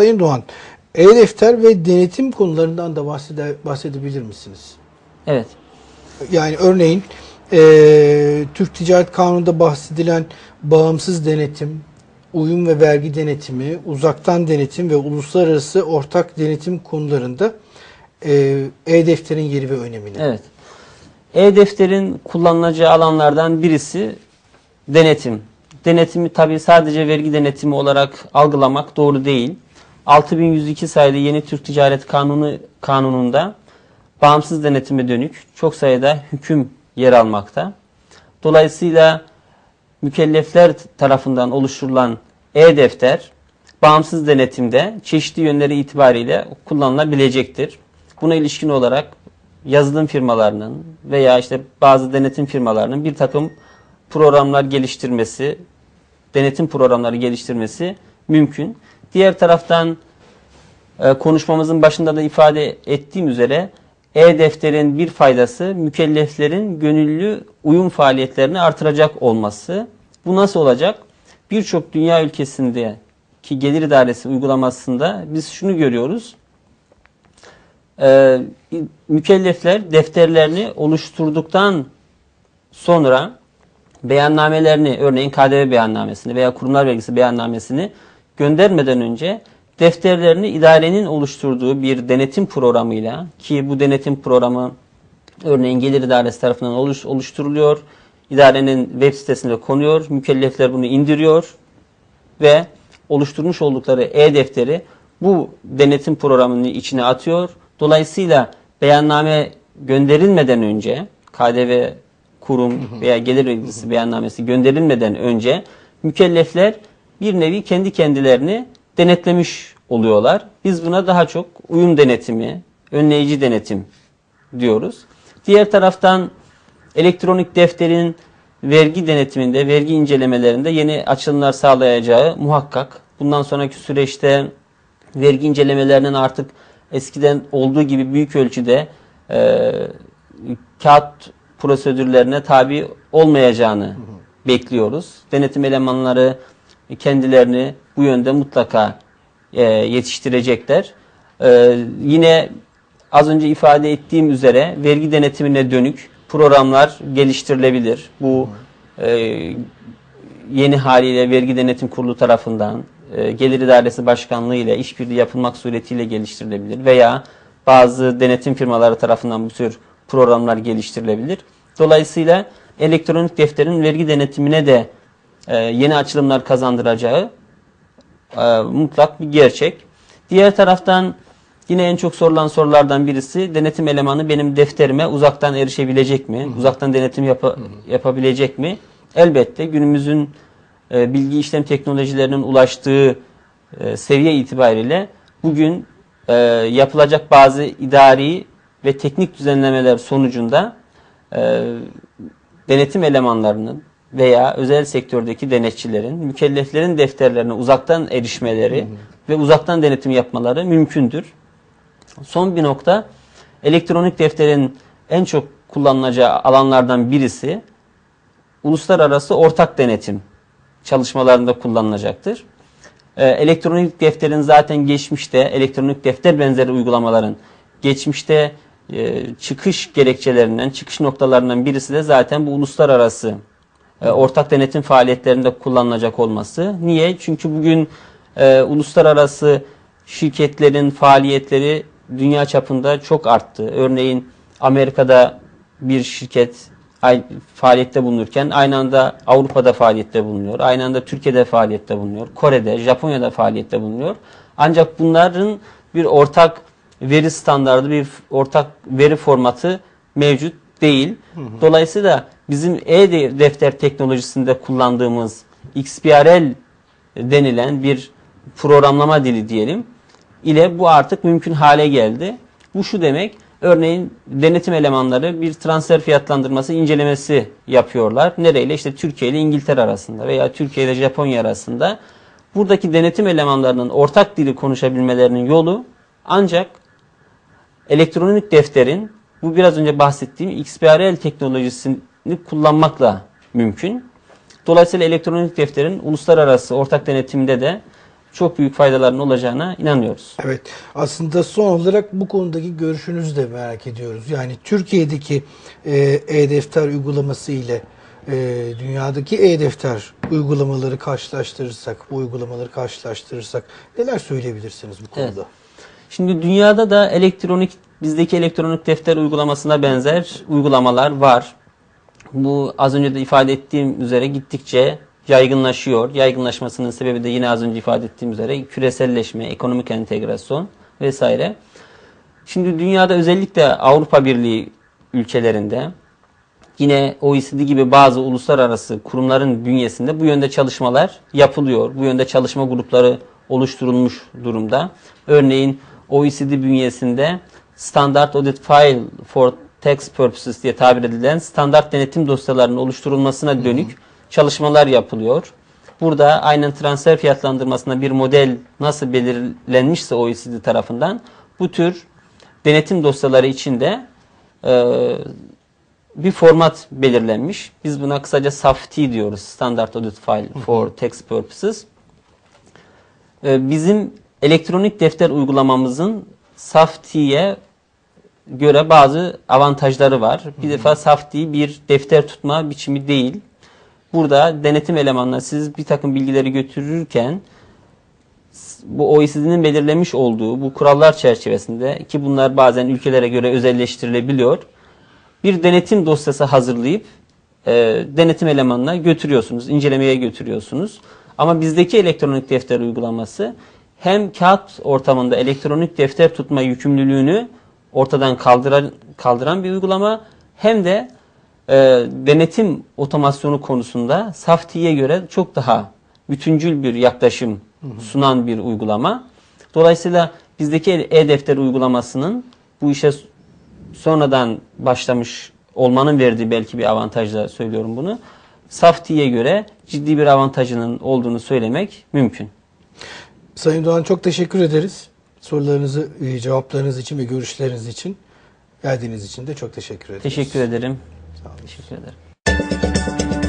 Sayın Doğan, e-defter ve denetim konularından da bahsede, bahsedebilir misiniz? Evet. Yani örneğin e, Türk Ticaret Kanunu'nda bahsedilen bağımsız denetim, uyum ve vergi denetimi, uzaktan denetim ve uluslararası ortak denetim konularında e-defterin yeri ve önemini. Evet. E-defterin kullanılacağı alanlardan birisi denetim. Denetimi tabi sadece vergi denetimi olarak algılamak doğru değil. 6102 sayılı yeni Türk Ticaret Kanunu kanununda bağımsız denetime dönük çok sayıda hüküm yer almakta. Dolayısıyla mükellefler tarafından oluşturulan e-defter bağımsız denetimde çeşitli yönleri itibariyle kullanılabilecektir. Buna ilişkin olarak yazılım firmalarının veya işte bazı denetim firmalarının bir takım programlar geliştirmesi, denetim programları geliştirmesi mümkün. Diğer taraftan e, konuşmamızın başında da ifade ettiğim üzere e-defterin bir faydası mükelleflerin gönüllü uyum faaliyetlerini artıracak olması. Bu nasıl olacak? Birçok dünya ülkesinde ki gelir idaresi uygulamasında biz şunu görüyoruz. Ee, mükellefler defterlerini oluşturduktan sonra beyannamelerini örneğin KDV beyannamesini veya kurumlar vergisi beyannamesini göndermeden önce defterlerini idarenin oluşturduğu bir denetim programıyla ki bu denetim programı örneğin gelir idaresi tarafından oluş, oluşturuluyor. İdarenin web sitesine konuyor. Mükellefler bunu indiriyor ve oluşturmuş oldukları e-defteri bu denetim programının içine atıyor. Dolayısıyla beyanname gönderilmeden önce KDV kurum veya gelir vergisi beyannamesi gönderilmeden önce mükellefler bir nevi kendi kendilerini denetlemiş oluyorlar. Biz buna daha çok uyum denetimi, önleyici denetim diyoruz. Diğer taraftan elektronik defterin vergi denetiminde, vergi incelemelerinde yeni açılımlar sağlayacağı muhakkak. Bundan sonraki süreçte vergi incelemelerinin artık eskiden olduğu gibi büyük ölçüde e, kağıt prosedürlerine tabi olmayacağını bekliyoruz. Denetim elemanları kendilerini bu yönde mutlaka e, yetiştirecekler. E, yine az önce ifade ettiğim üzere vergi denetimine dönük programlar geliştirilebilir. Bu e, yeni haliyle Vergi Denetim Kurulu tarafından e, Gelir İdaresi Başkanlığı ile işbirliği yapılmak suretiyle geliştirilebilir veya bazı denetim firmaları tarafından bu tür programlar geliştirilebilir. Dolayısıyla elektronik defterin vergi denetimine de e, yeni açılımlar kazandıracağı e, mutlak bir gerçek. Diğer taraftan yine en çok sorulan sorulardan birisi denetim elemanı benim defterime uzaktan erişebilecek mi? Hı hı. Uzaktan denetim yap yapabilecek mi? Elbette günümüzün e, bilgi işlem teknolojilerinin ulaştığı e, seviye itibariyle bugün e, yapılacak bazı idari ve teknik düzenlemeler sonucunda e, denetim elemanlarının veya özel sektördeki denetçilerin mükelleflerin defterlerine uzaktan erişmeleri hı hı. ve uzaktan denetim yapmaları mümkündür. Son bir nokta elektronik defterin en çok kullanılacağı alanlardan birisi uluslararası ortak denetim çalışmalarında kullanılacaktır. Ee, elektronik defterin zaten geçmişte elektronik defter benzeri uygulamaların geçmişte e, çıkış gerekçelerinden, çıkış noktalarından birisi de zaten bu uluslararası ortak denetim faaliyetlerinde kullanılacak olması. Niye? Çünkü bugün e, uluslararası şirketlerin faaliyetleri dünya çapında çok arttı. Örneğin Amerika'da bir şirket faaliyette bulunurken aynı anda Avrupa'da faaliyette bulunuyor. Aynı anda Türkiye'de faaliyette bulunuyor. Kore'de, Japonya'da faaliyette bulunuyor. Ancak bunların bir ortak veri standardı, bir ortak veri formatı mevcut değil. Dolayısıyla bizim e-defter teknolojisinde kullandığımız XBRL denilen bir programlama dili diyelim ile bu artık mümkün hale geldi. Bu şu demek, örneğin denetim elemanları bir transfer fiyatlandırması incelemesi yapıyorlar. Nereyle? İşte Türkiye ile İngiltere arasında veya Türkiye ile Japonya arasında. Buradaki denetim elemanlarının ortak dili konuşabilmelerinin yolu ancak elektronik defterin bu biraz önce bahsettiğim XBRL teknolojisini kullanmakla mümkün. Dolayısıyla elektronik defterin uluslararası ortak denetimde de çok büyük faydalarının olacağına inanıyoruz. Evet. Aslında son olarak bu konudaki görüşünüzü de merak ediyoruz. Yani Türkiye'deki e, e-defter uygulaması ile e, dünyadaki e-defter uygulamaları karşılaştırırsak, bu uygulamaları karşılaştırırsak neler söyleyebilirsiniz bu konuda? Evet. Şimdi dünyada da elektronik bizdeki elektronik defter uygulamasına benzer uygulamalar var. Bu az önce de ifade ettiğim üzere gittikçe yaygınlaşıyor. Yaygınlaşmasının sebebi de yine az önce ifade ettiğim üzere küreselleşme, ekonomik entegrasyon vesaire. Şimdi dünyada özellikle Avrupa Birliği ülkelerinde yine OECD gibi bazı uluslararası kurumların bünyesinde bu yönde çalışmalar yapılıyor. Bu yönde çalışma grupları oluşturulmuş durumda. Örneğin OECD bünyesinde Standard Audit File for Tax Purposes diye tabir edilen standart denetim dosyalarının oluşturulmasına dönük çalışmalar yapılıyor. Burada aynen transfer fiyatlandırmasında bir model nasıl belirlenmişse OECD tarafından bu tür denetim dosyaları içinde e, bir format belirlenmiş. Biz buna kısaca SAFT diyoruz. Standard Audit File for Tax Purposes. Ee, Bizim elektronik defter uygulamamızın SAFT'ye göre bazı avantajları var. Bir defa SAFT bir defter tutma biçimi değil. Burada denetim elemanına siz bir takım bilgileri götürürken bu OECD'nin belirlemiş olduğu bu kurallar çerçevesinde ki bunlar bazen ülkelere göre özelleştirilebiliyor. Bir denetim dosyası hazırlayıp e, denetim elemanına götürüyorsunuz, incelemeye götürüyorsunuz. Ama bizdeki elektronik defter uygulaması hem kağıt ortamında elektronik defter tutma yükümlülüğünü ortadan kaldıran, kaldıran bir uygulama hem de e, denetim otomasyonu konusunda SAFTİ'ye göre çok daha bütüncül bir yaklaşım sunan bir uygulama. Dolayısıyla bizdeki e-defter uygulamasının bu işe sonradan başlamış olmanın verdiği belki bir avantajla söylüyorum bunu. SAFTİ'ye göre ciddi bir avantajının olduğunu söylemek mümkün. Sayın Doğan çok teşekkür ederiz. Sorularınızı, e, cevaplarınız için ve görüşleriniz için. Geldiğiniz için de çok teşekkür ederiz. Teşekkür ederim. Sağ olun. Teşekkür ederim.